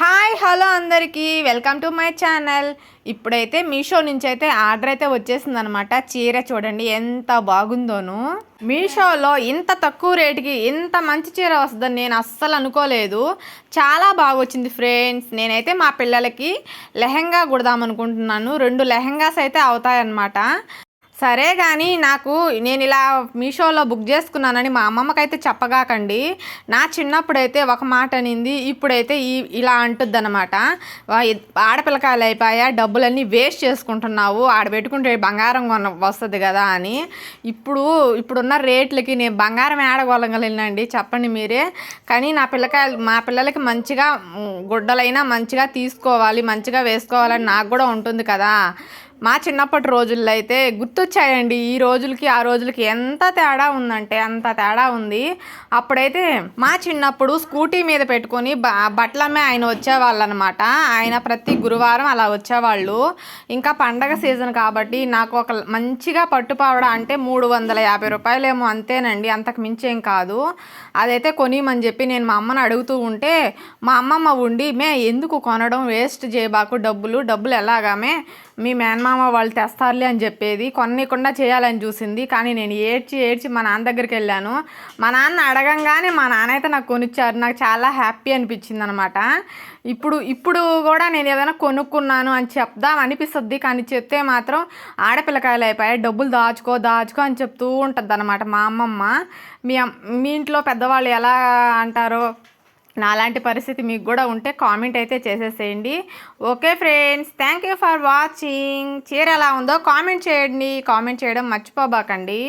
Hi hello అందరికీ. Welcome to my channel. ఇప్పుడైతే మీషో నుంచి అయితే ఆర్డర్ అయితే వచ్చేసింది అనమాట చీర చూడండి ఎంత బాగుందోను. మీషోలో ఇంత తక్కువ రేటుకి ఇంత మంచి చీర వస్తుందని నేను అస్సలు అనుకోలేదు. చాలా బాగా వచ్చింది ఫ్రెండ్స్. నేనైతే మా పిల్లలకి లెహెంగా కుడదాం అనుకుంటున్నాను రెండు లెహెంగాస్ అయితే అవుతాయన్నమాట. సరే కానీ నాకు నేను ఇలా మీషోలో బుక్ చేసుకున్నానని మా అమ్మమ్మకైతే చెప్పగాకండి. నా చిన్నప్పుడైతే ఒక మాట అనింది ఇప్పుడైతే ఈ ఇలా అంటుంది అనమాట ఆడపిల్లకాయలు అయిపోయా డబ్బులన్నీ వేస్ట్ చేసుకుంటున్నావు ఆడ పెట్టుకుంటే బంగారం కొన వస్తుంది కదా అని. ఇప్పుడు ఇప్పుడున్న రేట్లకి నేను బంగారం ఏడగొలగలేనండి చెప్పండి మీరే. కానీ నా పిల్లకాయలు మా పిల్లలకి మంచిగా గుడ్డలైనా మంచిగా తీసుకోవాలి మంచిగా వేసుకోవాలని నాకు కూడా ఉంటుంది కదా. మా చిన్నప్పటి రోజుల్లో అయితే గుర్తొచ్చాయండి. ఈ రోజులకి ఆ రోజులకి ఎంత తేడా ఉందంటే అంత తేడా ఉంది. అప్పుడైతే మా చిన్నప్పుడు స్కూటీ మీద పెట్టుకొని బ బట్టలమ్మే ఆయన వచ్చేవాళ్ళు అనమాట ఆయన ప్రతి గురువారం అలా వచ్చేవాళ్ళు. ఇంకా పండగ సీజన్ కాబట్టి నాకు ఒక మంచిగా పట్టుపావడ అంటే మూడు వందల యాభై రూపాయలేమో అంతేనండి. అంతకు మించేం కాదు. అదైతే కొనిమని చెప్పి నేను మా అమ్మని అడుగుతూ ఉంటే మా అమ్మమ్మ ఉండి మే ఎందుకు కొనడం? వేస్ట్ చేయబాకు డబ్బులు. డబ్బులు ఎలాగామే మీ మేనమామ వాళ్ళు తెస్తారులే అని చెప్పేది కొనకుండా చేయాలని చూసింది. కానీ నేను ఏడ్చి ఏడ్చి మా నాన్న దగ్గరికి వెళ్ళాను. మా నాన్న అడగంగానే మా నాన్న అయితే నాకు కొనిచ్చారు. నాకు చాలా హ్యాపీ అనిపించింది అనమాట ఇప్పుడు ఇప్పుడు కూడా నేను ఏదైనా కొనుక్కున్నాను అని చెప్దాం అనిపిస్తుంది. కానీ చెప్తే మాత్రం ఆడపిల్లకాయలు అయిపోయాయి డబ్బులు దాచుకో దాచుకో అని చెప్తూ ఉంటుంది అనమాట మా అమ్మమ్మ. మీ మీ ఇంట్లో పెద్దవాళ్ళు ఎలా అంటారో నాలాంటి పరిస్థితి మీకు కూడా ఉంటే కామెంట్ అయితే చేసేసేయండి. Okay friends thank you for watching చీర ఎలా ఉందో కామెంట్ చేయండి. కామెంట్ చేయడం మర్చిపోబాకండి.